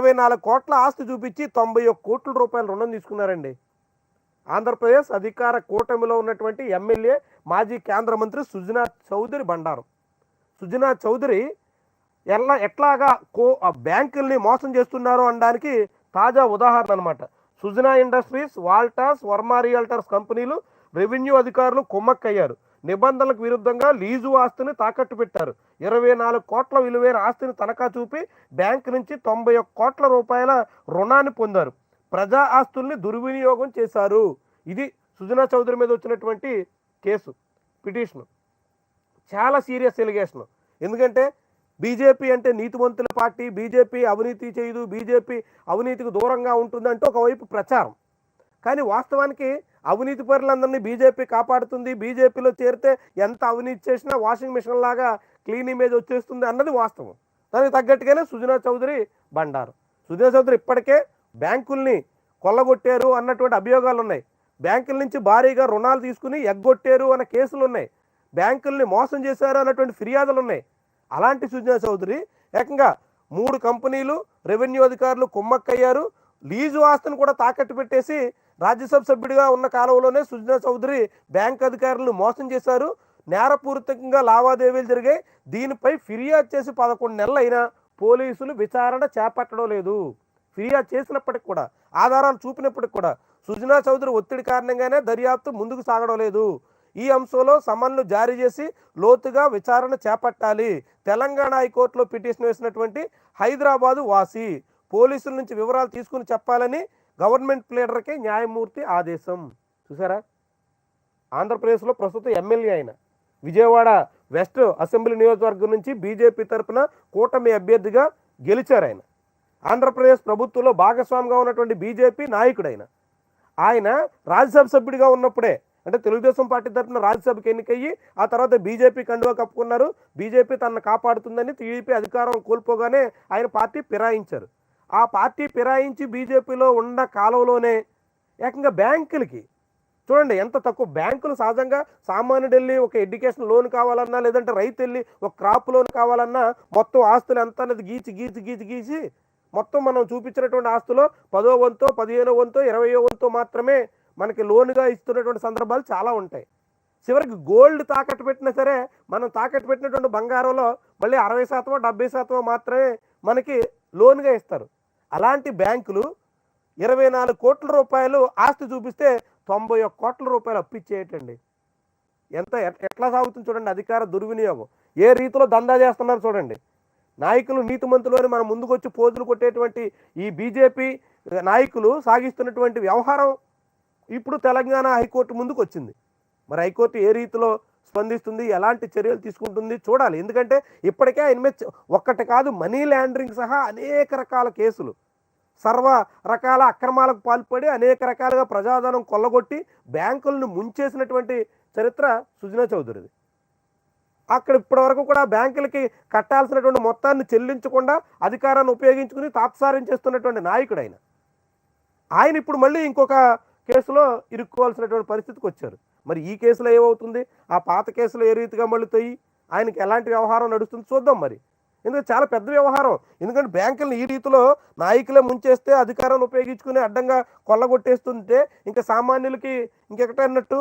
ఇరవై నాలుగు కోట్ల ఆస్తి చూపించి తొంభై ఒక్క కోట్ల రూపాయల రుణం తీసుకున్నారండి. ఆంధ్రప్రదేశ్ అధికార కూటమిలో ఉన్నటువంటి ఎమ్మెల్యే మాజీ కేంద్ర మంత్రి సుజనా చౌదరి బండారు. సుజనా చౌదరి ఎలా ఎట్లాగా కో ఆ బ్యాంకుల్ని మోసం చేస్తున్నారు అనడానికి తాజా ఉదాహరణ అనమాట సుజనా ఇండస్ట్రీస్ వాల్టాస్ వర్మా రియల్టర్స్ కంపెనీలు రెవెన్యూ అధికారులు కుమ్మక్కయ్యారు. నిబంధనలకు విరుద్ధంగా లీజు ఆస్తిని తాకట్టు పెట్టారు. ఇరవై నాలుగు కోట్ల విలువైన ఆస్తిని తనఖా చూపి బ్యాంకు నుంచి తొంభై ఒక్క కోట్ల రూపాయల రుణాన్ని పొందారు. ప్రజా ఆస్తుల్ని దుర్వినియోగం చేశారు. ఇది సుజనా చౌదరి మీద వచ్చినటువంటి కేసు పిటిషన్. చాలా సీరియస్ ఎలిగేషన్. ఎందుకంటే బీజేపీ అంటే నీతివంతుల పార్టీ బీజేపీ అవినీతి చేయదు బీజేపీ అవినీతికి దూరంగా ఉంటుంది అంటే ఒకవైపు ప్రచారం. కానీ వాస్తవానికి అవినీతి పరులందరినీ బీజేపీ కాపాడుతుంది. బీజేపీలో చేరితే ఎంత అవినీతి చేసినా వాషింగ్ మిషన్ లాగా క్లీన్ ఇమేజ్ వచ్చేస్తుంది అన్నది వాస్తవం. దానికి తగ్గట్టుగానే సుజనా చౌదరి బండారు. సుజనా చౌదరి ఇప్పటికే బ్యాంకుల్ని కొల్లగొట్టారు అన్నటువంటి అభియోగాలు ఉన్నాయి. బ్యాంకుల నుంచి భారీగా రుణాలు తీసుకుని ఎగ్గొట్టారు అన్న కేసులు ఉన్నాయి. బ్యాంకుల్ని మోసం చేశారు అన్నటువంటి ఫిర్యాదులు ఉన్నాయి. అలాంటి సుజనా చౌదరి ఏకంగా మూడు కంపెనీలు రెవెన్యూ అధికారులు కుమ్మక్కయ్యారు. లీజు ఆస్తిని కూడా తాకట్టు పెట్టేసి రాజ్యసభ సభ్యుడిగా ఉన్న కాలంలోనే సుజనా చౌదరి బ్యాంక్ అధికారులు మోసం చేశారు. నేరపూరితంగా లావాదేవీలు జరిగాయి. దీనిపై ఫిర్యాదు చేసి పదకొండు నెలలైనా పోలీసులు విచారణ చేపట్టడం లేదు. ఫిర్యాదు చేసినప్పటికి కూడా ఆధారాలు చూపినప్పటికి కూడా సుజనా చౌదరి ఒత్తిడి కారణంగానే దర్యాప్తు ముందుకు సాగడం లేదు. ఈ అంశంలో సమన్లు జారీ చేసి లోతుగా విచారణ చేపట్టాలి. తెలంగాణ హైకోర్టులో పిటిషన్ వేసినటువంటి హైదరాబాదు వాసి పోలీసుల నుంచి వివరాలు తీసుకుని చెప్పాలని గవర్నమెంట్ ప్లేడర్కే న్యాయమూర్తి ఆదేశం. చూసారా? ఆంధ్రప్రదేశ్లో ప్రస్తుతం ఎమ్మెల్యే ఆయన విజయవాడ వెస్ట్ అసెంబ్లీ నియోజకవర్గం నుంచి బీజేపీ తరపున కూటమి అభ్యర్థిగా గెలిచారు ఆయన. ఆంధ్రప్రదేశ్ ప్రభుత్వంలో భాగస్వామిగా ఉన్నటువంటి బీజేపీ నాయకుడైన ఆయన రాజ్యసభ సభ్యుడిగా ఉన్నప్పుడే అంటే తెలుగుదేశం పార్టీ తరఫున రాజ్యసభకి ఎన్నికయ్యి ఆ తర్వాత బీజేపీ కండువా కప్పుకున్నారు. బీజేపీ తనను కాపాడుతుందని టీడీపీ అధికారం కోల్పోగానే ఆయన పార్టీ ఫిరాయించారు. ఆ పార్టీ ఫిరాయించి బీజేపీలో ఉన్న కాలంలోనే ఏకంగా బ్యాంకులకి. చూడండి ఎంత తక్కువ బ్యాంకులు సహజంగా సామాన్యుడు వెళ్ళి ఒక ఎడ్యుకేషన్ లోన్ కావాలన్నా లేదంటే రైతు వెళ్ళి ఒక క్రాప్ లోన్ కావాలన్నా మొత్తం ఆస్తులు ఎంత అనేది గీచి గీచి గీచి గీచి మొత్తం మనం చూపించినటువంటి ఆస్తులో పదో వంతో పదిహేనో వంతో ఇరవయో వంతో మాత్రమే మనకి లోన్గా ఇస్తున్నటువంటి సందర్భాలు చాలా ఉంటాయి. చివరికి గోల్డ్ తాకట్టు పెట్టినా సరే మనం తాకట్టు పెట్టినటువంటి బంగారంలో మళ్ళీ అరవై శాతమో డెబ్బై శాతమో మాత్రమే మనకి లోన్గా ఇస్తారు. అలాంటి బ్యాంకులు ఇరవై నాలుగు కోట్ల రూపాయలు ఆస్తి చూపిస్తే తొంభై ఒక్క కోట్ల రూపాయలు అప్పిచ్చేయటండి ఎంత ఎట్లా సాగుతుంది చూడండి అధికార దుర్వినియోగం. ఏ రీతిలో దందా చేస్తున్నారు చూడండి. నాయకులు నీతిమంతులు అని మనం ముందుకొచ్చి పోజులు కొట్టేటువంటి ఈ బీజేపీ నాయకులు సాగిస్తున్నటువంటి వ్యవహారం ఇప్పుడు తెలంగాణ హైకోర్టు ముందుకు వచ్చింది మరి హైకోర్టు ఏ రీతిలో స్పందిస్తుంది ఎలాంటి చర్యలు తీసుకుంటుంది చూడాలి. ఎందుకంటే ఇప్పటికే ఆయన మీద ఒక్కటి కాదు మనీ లాండరింగ్ సహా అనేక రకాల కేసులు. సర్వ రకాల అక్రమాలకు పాల్పడి అనేక రకాలుగా ప్రజాధనం కొల్లగొట్టి బ్యాంకులను ముంచేసినటువంటి చరిత్ర సుజనా చౌదరిది. అక్కడ ఇప్పటివరకు కూడా బ్యాంకులకి కట్టాల్సినటువంటి మొత్తాన్ని చెల్లించకుండా అధికారాన్ని ఉపయోగించుకుని తాత్సారం చేస్తున్నటువంటి నాయకుడు ఆయన. ఆయన ఇప్పుడు మళ్ళీ ఇంకొక కేసులో ఇరుక్కోవాల్సినటువంటి పరిస్థితికి వచ్చారు. మరి ఈ కేసులో ఏమవుతుంది? ఆ పాత కేసులో ఏ రీతిగా మళ్ళుతాయి ఆయనకి ఎలాంటి వ్యవహారం నడుస్తుంది? చూద్దాం మరి. ఎందుకంటే చాలా పెద్ద వ్యవహారం. ఎందుకంటే బ్యాంకులను ఈ రీతిలో నాయకులే ముంచేస్తే అధికారాన్ని ఉపయోగించుకుని అడ్డంగా కొల్లగొట్టేస్తుంటే ఇంకా సామాన్యులకి ఇంకెకటన్నట్టు